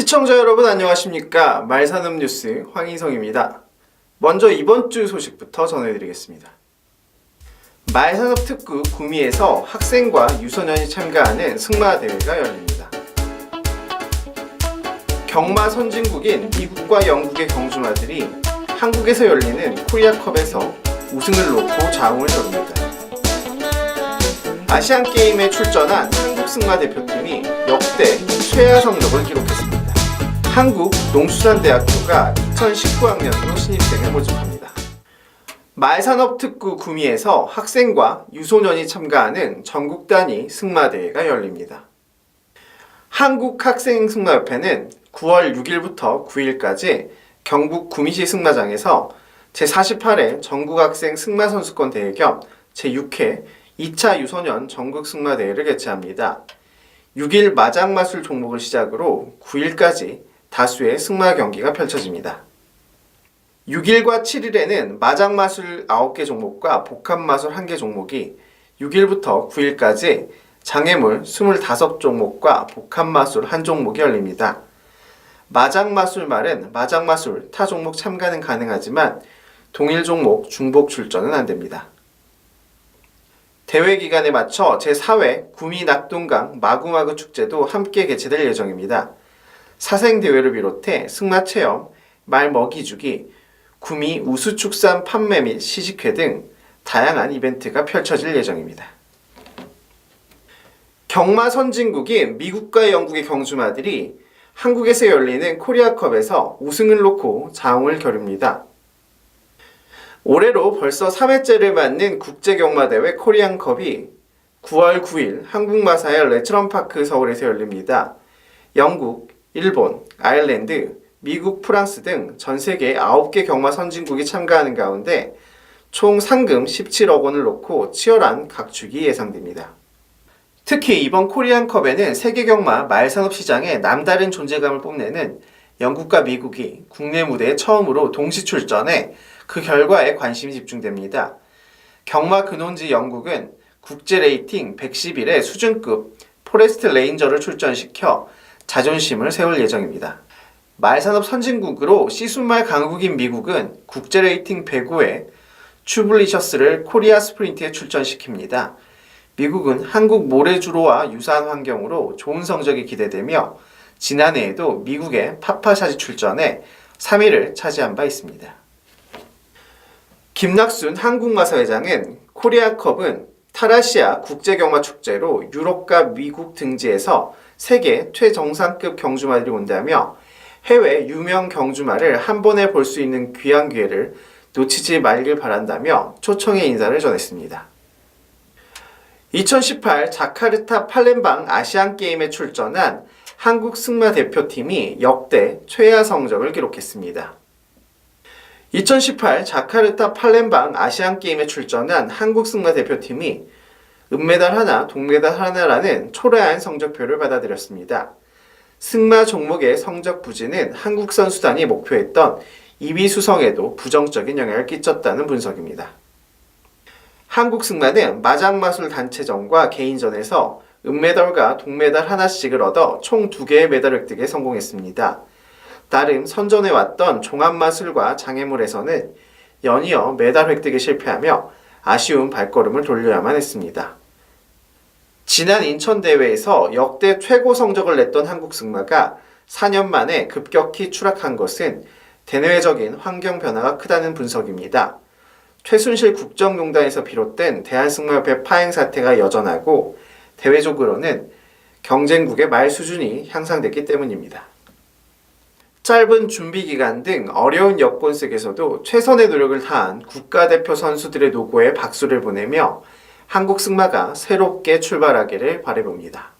시청자 여러분 안녕하십니까 말산업 뉴스 황희성입니다. 먼저 이번 주 소식부터 전해드리겠습니다. 말산업 특구 구미에서 학생과 유소년이 참가하는 승마 대회가 열립니다. 경마 선진국인 미국과 영국의 경주마들이 한국에서 열리는 코리아컵에서 우승을 놓고 자웅을 겨룹니다. 아시안 게임에 출전한 한국 승마 대표팀이 역대 최하 성적을 기록했습니다. 한국 농수산대학교가 2019학년도 신입생을 모집합니다. 말산업특구 구미에서 학생과 유소년이 참가하는 전국 단위 승마대회가 열립니다. 한국학생승마협회는 9월 6일부터 9일까지 경북 구미시 승마장에서 제48회 전국학생 승마선수권 대회 겸 제6회 2차 유소년 전국 승마대회를 개최합니다. 6일 마장마술 종목을 시작으로 9일까지 다수의 승마 경기가 펼쳐집니다. 6일과 7일에는 마장마술 9개 종목과 복합마술 1개 종목이 6일부터 9일까지 장애물 25종목과 복합마술 1종목이 열립니다. 마장마술 말은 마장마술 타 종목 참가는 가능하지만 동일 종목 중복 출전은 안 됩니다. 대회 기간에 맞춰 제4회 구미 낙동강 마구마구 축제도 함께 개최될 예정입니다. 사생 대회를 비롯해 승마 체험, 말 먹이 주기, 구미 우수축산 판매 및 시식회 등 다양한 이벤트가 펼쳐질 예정입니다. 경마 선진국인 미국과 영국의 경주마들이 한국에서 열리는 코리아컵에서 우승을 놓고 자웅을 겨룹니다. 올해로 벌써 3회째를 맞는 국제경마대회 코리안컵이 9월 9일 한국마사의 레츠런파크 서울에서 열립니다. 영국, 일본, 아일랜드, 미국, 프랑스 등 전 세계 9개 경마 선진국이 참가하는 가운데 총 상금 17억 원을 놓고 치열한 각축이 예상됩니다. 특히 이번 코리안컵에는 세계 경마 말산업 시장에 남다른 존재감을 뽐내는 영국과 미국이 국내 무대에 처음으로 동시 출전해 그 결과에 관심이 집중됩니다. 경마 근원지 영국은 국제 레이팅 111의 수준급 포레스트 레인저를 출전시켜 자존심을 세울 예정입니다. 말산업 선진국으로 시순말 강국인 미국은 국제 레이팅 105의 츄블리셔스를 코리아 스프린트에 출전시킵니다. 미국은 한국 모래주로와 유사한 환경으로 좋은 성적이 기대되며 지난해에도 미국의 파파샤지 출전에 3위를 차지한 바 있습니다. 김낙순 한국마사 회장은 코리아컵은 타라시아 국제경마축제로 유럽과 미국 등지에서 세계 최정상급 경주마들이 온다며 해외 유명 경주마를 한 번에 볼 수 있는 귀한 기회를 놓치지 말길 바란다며 초청의 인사를 전했습니다. 2018 자카르타 팔렘방 아시안 게임에 출전한 한국 승마 대표팀이 역대 최하 성적을 기록했습니다. 2018 자카르타 팔렘방 아시안 게임에 출전한 한국 승마 대표팀이 은메달 하나, 동메달 하나라는 초라한 성적표를 받아들였습니다. 승마 종목의 성적 부진은 한국 선수단이 목표했던 2위 수성에도 부정적인 영향을 끼쳤다는 분석입니다. 한국 승마는 마장마술 단체전과 개인전에서 은메달과 동메달 하나씩을 얻어 총 2개의 메달 획득에 성공했습니다. 나름 선전해 왔던 종합마술과 장애물에서는 연이어 메달 획득에 실패하며 아쉬운 발걸음을 돌려야만 했습니다. 지난 인천대회에서 역대 최고 성적을 냈던 한국 승마가 4년 만에 급격히 추락한 것은 대내외적인 환경 변화가 크다는 분석입니다. 최순실 국정농단에서 비롯된 대한승마협회 파행 사태가 여전하고 대외적으로는 경쟁국의 말 수준이 향상됐기 때문입니다. 짧은 준비 기간 등 어려운 여건 속에서도 최선의 노력을 다한 국가대표 선수들의 노고에 박수를 보내며 한국 승마가 새롭게 출발하기를 바라봅니다.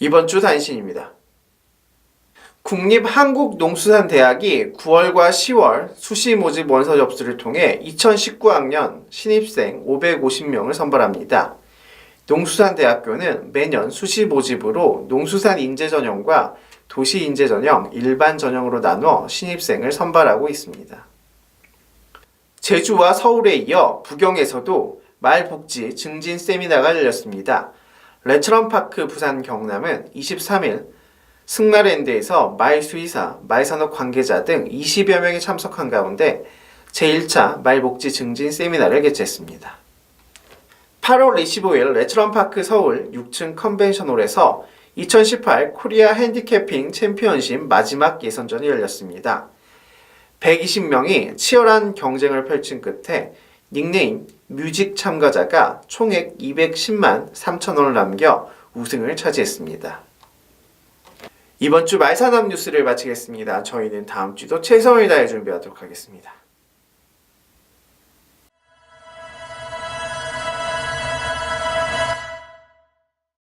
이번 주 단신입니다. 국립한국농수산대학이 9월과 10월 수시 모집 원서 접수를 통해 2019학년 신입생 550명을 선발합니다. 농수산대학교는 매년 수시 모집으로 농수산 인재 전형과 도시 인재 전형, 일반 전형으로 나눠 신입생을 선발하고 있습니다. 제주와 서울에 이어 부경에서도 말복지 증진 세미나가 열렸습니다. 레처럼파크 부산 경남은 23일 승마랜드에서 말 수의사, 말산업 관계자 등 20여 명이 참석한 가운데 제1차 말복지 증진 세미나를 개최했습니다. 8월 25일 레처럼파크 서울 6층 컨벤션홀에서 2018 코리아 핸디캐핑 챔피언십 마지막 예선전이 열렸습니다. 120명이 치열한 경쟁을 펼친 끝에 닉네임 뮤직 참가자가 총액 210만 3천 원을 남겨 우승을 차지했습니다. 이번 주 말산업 뉴스를 마치겠습니다. 저희는 다음 주도 최선을 다해 준비하도록 하겠습니다.